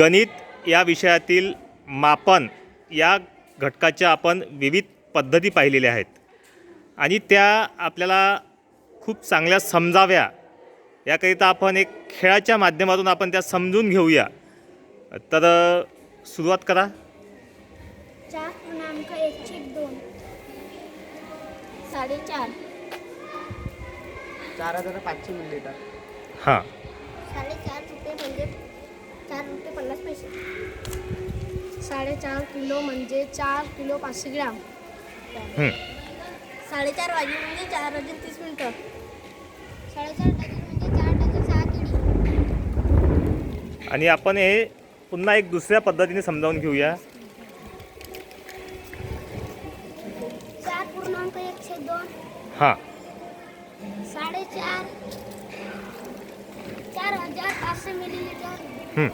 गणित या विषयातील मापन या घटकाच्या आपण विविध पद्धती पाहिलेल्या आहेत. आणि त्या आपल्याला खूप चांगल्या समजाव्या. याकरिता आपण एक खेळाच्या माध्यमातून आपण त्या समजून घेऊया. तर सुरुवात करा. चार पूर्णांक एकशे दोन. साडेचार. चार हजार पाचशे मिलीलिटर हां. पन्नास पैसे. साडेचार किलो म्हणजे चार किलो पाचशे ग्राम. साडेचार वाजले म्हणजे चार वाजून तीस मिनटं. साडेचार डझन म्हणजे चार डझन सहा केळी आणि आपण हे पुन्हा एक दुसऱ्या पद्धतीने समजावून घेऊया. चार पूर्णांक एकशे दोन. हां. साडेचार. चार हजार पाचशे मिलीलिटर हं.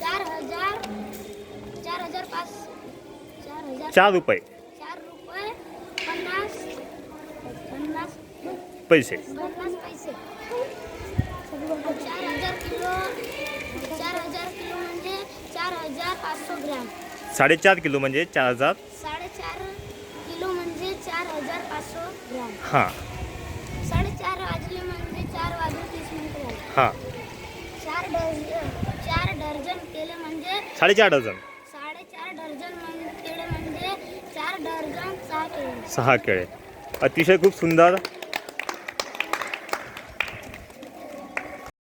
चार हजार चार हजार पाच चार हजार चार रुपये. चार रुपये पन्नास पन्नास पैसे. पन्नास पैसे. चार हजार किलो चार हजार किलो म्हणजे चार हजार पाचशे ग्रॅम. साडेचार किलो म्हणजे चार हजार साडेचार किलो म्हणजे चार हजार पाचशे ग्रॅम. हां. साडेचार वाजले म्हणजे चार वाजून तीस मिनिटं झाले. हां. चार डझन चार डझन केले म्हणजे साडेचार डझन साडेचार डझन म्हणजे केले म्हणजे चार डझन सहा केले सहा केळे अतिशय खूप सुंदर